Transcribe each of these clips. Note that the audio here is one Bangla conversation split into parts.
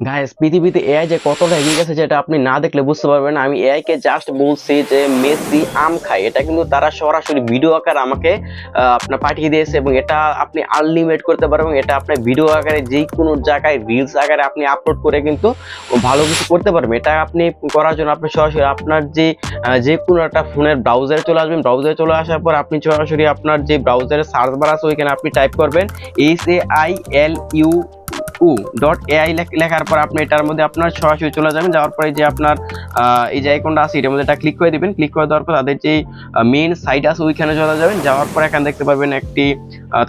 গাইস পৃথিবীতে এআই যে কতটা এগিয়ে গেছে যেটা আপনি না দেখলে বুঝতে পারবেন আমি এআই কে জাস্ট বলছি যে, মেসি আম খায়। এটা কিন্তু তারা সরাসরি ভিডিও আকারে আমাকে আপনার পাঠিয়ে দিয়েছে এবং এটা আপনি আনলিমিটেড করতে পারবেন এটা আপনি ভিডিও আকারে যে কোনো জায়গায় রিলস আকারে আপনি আপলোড করে কিন্তু ভালো কিছু করতে পারবেন। এটা আপনি করার জন্য আপনি সরাসরি আপনার যে যে কোনো একটা ফোনের ব্রাউজারে চলে আসবেন। ব্রাউজারে চলে আসার পর আপনি সরাসরি আপনার যে ব্রাউজারে সার্চ বার আছে ওইখানে আপনি টাইপ করবেন H A I L U O dot AI লেখার পর আপনি এটার মধ্যে আপনার সরাসরি চলে যাবেন। যাওয়ার পরে যে আপনার এই যে আইকনটা আছে, এটার মধ্যে এটা ক্লিক করে দিবেন। ক্লিক করে দেওয়ার পর তাদের যে মেইন সাইট আছে, ওইখানে চলে যাবেন। যাওয়ার পর এখানে দেখতে পাবেন একটি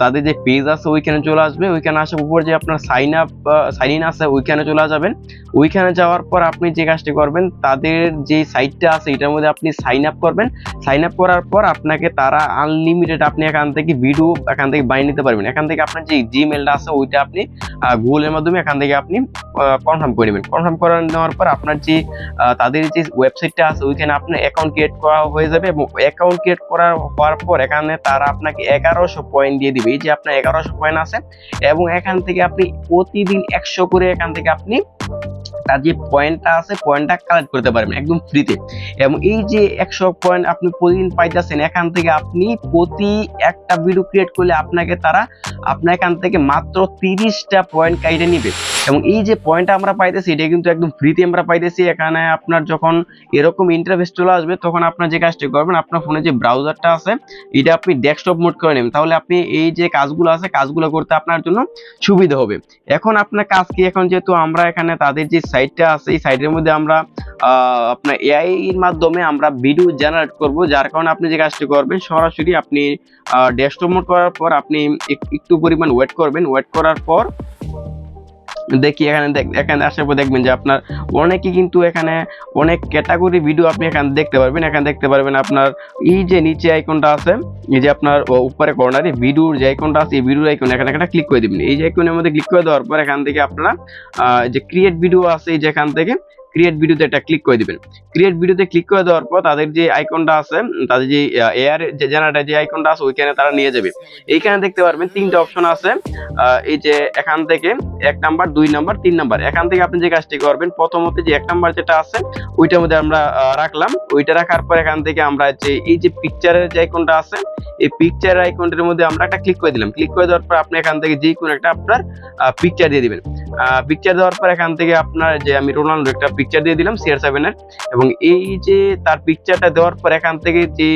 তাদের যে পেজ আছে, ওইখানে চলে আসবে। ওইখানে আসার উপর যে আপনার সাইন আপ সাইন ইন আছে, ওইখানে চলে যাবেন। ওইখানে যাওয়ার পর আপনি যে কাজটি করবেন, তাদের যে সাইটটা আছে, এটার মধ্যে আপনি সাইন আপ করবেন। সাইন আপ করার পর আপনাকে তারা আনলিমিটেড আপনি এখান থেকে ভিডিও এখান থেকে বানিয়ে নিতে পারবেন। এখান থেকে আপনার যে জিমেলটা আছে, ওইটা আপনি গুগলের মাধ্যমে এখান থেকে আপনি কনফার্ম করে নেবেন। কনফার্ম করে নেওয়ার পর আপনার যে তাদের যে ওয়েবসাইটটা আছে, ওইখানে আপনার অ্যাকাউন্ট ক্রিয়েট করা হয়ে যাবে এবং অ্যাকাউন্ট ক্রিয়েট করা হওয়ার পর এখানে তারা আপনাকে এগারোশো পয়েন্ট দিয়ে দিবে। এই যে আপনার এগারোশো পয়েন্ট আছে এবং এখান থেকে আপনি প্রতিদিন একশো করে এখান থেকে আপনি তার যে পয়েন্টটা আছে পয়েন্টটা কালেক্ট করতে পারবেন একদম ফ্রিতে এবং এই যে একশো পয়েন্ট আপনি প্রতিদিন পাইতেছেন, এখান থেকে আপনি প্রতি একটা ভিডিও ক্রিয়েট করলে আপনাকে তারা আপনার এখান থেকে মাত্র তিরিশটা পয়েন্ট কাইটে নিবে। এবং এই যে পয়েন্ট আমরা পাইতেছি, এটা কিন্তু একদম ফ্রিতে আমরা পাইতেছি। এখানে আপনার যখন এরকম ইন্টারফেস চলে আসবে, তখন আপনার যে কাজটি করবেন, আপনার ফোনে যে ব্রাউজারটা আছে, এটা আপনি ডেস্কটপ মোড করে নেবেন। তাহলে আপনি এই যে কাজগুলো আছে, কাজগুলো করতে আপনার জন্য সুবিধা হবে। এখন আপনার কাজ কি? এখন যেহেতু আমরা এখানে তাদের যে সাইটটা আছে, এই সাইটের মধ্যে আমরা আপনার এআই এর মাধ্যমে আমরা ভিডিও জেনারেট করব, যার কারণে আপনি যে কাজটি করবেন, সরাসরি আপনি ডেস্কটপ মোড করার পর আপনি একটু পরিমাণ ওয়েট করবেন। ওয়েট করার পর দেখি এখানে এখানে আসার পর দেখবেন যে আপনার অনেকে কিন্তু এখানে অনেক ক্যাটাগরি ভিডিও আপনি এখানে দেখতে পারবেন। এখানে দেখতে পারবেন আপনার এই যে নিচে আইকনটা আছে, এই যে আপনার উপরে কর্নারে ভিডিওর যে আইকনটা আছে, এই ভিডিওর আইকন এখানে একটা ক্লিক করে দিবেন। এই যে আইকনের মধ্যে ক্লিক করে দেওয়ার পর এখান থেকে আপনারা যে ক্রিয়েট ভিডিও আছে এই যে এখান থেকে ক্রিয়েট ভিডিওতে এটা ক্লিক করে দিবেন। ক্রিয়েট ভিডিওতে ক্লিক করে দেওয়ার পর তাদের যে আইকনটা আছে, তাদের যে এয়ার জেনারেটার যে আইকনটা আছে, ওইখানে তারা নিয়ে যাবে। এইখানে দেখতে পারবেন তিনটা অপশন আছে। এই যে এখান থেকে এক নাম্বার দুই নাম্বার তিন নাম্বার এখান থেকে আপনি যে কাজটি করবেন, প্রথমত যে এক নাম্বার যেটা আছে, ওইটার মধ্যে আমরা রাখলাম। ওইটা রাখার পর এখান থেকে আমরা যে, এই যে পিকচারের যে আইকনটা আছে এই পিকচার আইকনটার মধ্যে আমরা একটা ক্লিক করে দিলাম। ক্লিক করে দেওয়ার পর আপনি এখান থেকে যে কোনো একটা আপনার পিকচার দিয়ে দিবেন। পিকচার দেওয়ার পর এখান থেকে আপনার যে আমি রোনাল্ডো একটা পিকচার দিয়ে দিলাম সিআর সেভেনের এবং এই যে তার পিকচারটা দেওয়ার পর এখান থেকে যে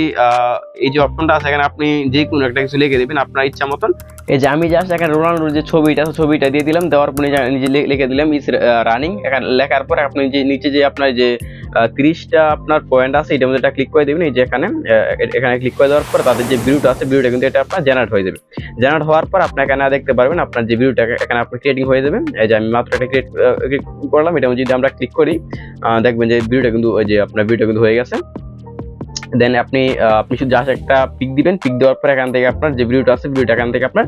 এই যে অপশনটা আছে, এখানে আপনি যে কোনো একটা কিছু লিখে দেবেন আপনার ইচ্ছা মতন। এই যে আমি জাস্ট এখানে রোনাল্ডোর যে ছবিটা ছবিটা দিয়ে দিলাম। দেওয়ার পর নিজে লিখে দিলাম ইস রানিং এখানে লেখার পর আপনি যে নিচে যে আপনার যে তিরিশটা আপনার পয়েন্ট আছে, এটার মধ্যে ক্লিক করে দেবেন, এই যে এখানে এখানে ক্লিক করে দেওয়ার পর তাদের যে ভিডিওটা আছে ভিডিওটা কিন্তু এটা আপনার জেনারেট হয়ে যাবে। জেনারেট হওয়ার পর আপনি এখানে দেখতে পারবেন, আপনার যে ভিডিওটা এখানে আপনার ক্রিয়েটিং হয়ে যাবে। এই যে আমি মাত্র একটা ক্রিয়েট করলাম এটা যদি আমরা ক্লিক করি দেখবেন যে ভিডিওটা কিন্তু, ওই যে আপনার ভিডিও কিন্তু হয়ে গেছে। দেন আপনি আপনি শুধু জাস্ট একটা পিক দিবেন পিক দেওয়ার পর এখান থেকে আপনার যে ভিডিওটা আছে ভিডিওটা এখান থেকে আপনার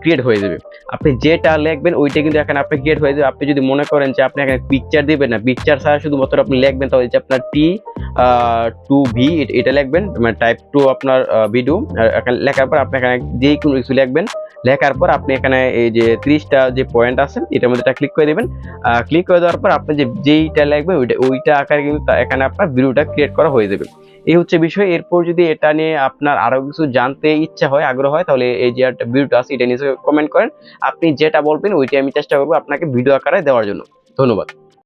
ক্রিয়েট হয়ে যাবে। আপনি যেটা লিখবেন, ওইটা কিন্তু এখানে আপনি ক্রিয়েট হয়ে যাবে। আপনি যদি মনে করেন যে আপনি এখানে পিকচার দিবেন না পিকচার ছাড়া শুধুমাত্র আপনি লিখবেন, তাহলে যে আপনার টি টু ভি এটা লিখবেন মানে টাইপ টু আপনার ভিডিও লেখার পর আপনি এখানে যে কোনো কিছু লিখবেন, লেখার পর আপনি এখানে এই যে ত্রিশটা যে পয়েন্ট আছে, এটার মধ্যে ক্লিক করে দেবেন ক্লিক করে দেওয়ার পর আপনি যে যেইটা লিখবেন, ওইটা ওইটা আকারে কিন্তু এখানে আপনার ভিডিওটা ক্রিয়েট করা হয়ে যাবে। এই হচ্ছে বিষয়, এরপর যদি এটা নিয়ে আপনার আরও কিছু জানতে ইচ্ছা হয়, আগ্রহ হয়, তাহলে এই যে একটা ভিডিওটা আছে, এটা নিচে কমেন্ট করেন। আপনি যেটা বলবেন, ওইটাই আমি চেষ্টা করব আপনাকে ভিডিও আকারে দেওয়ার জন্য। ধন্যবাদ।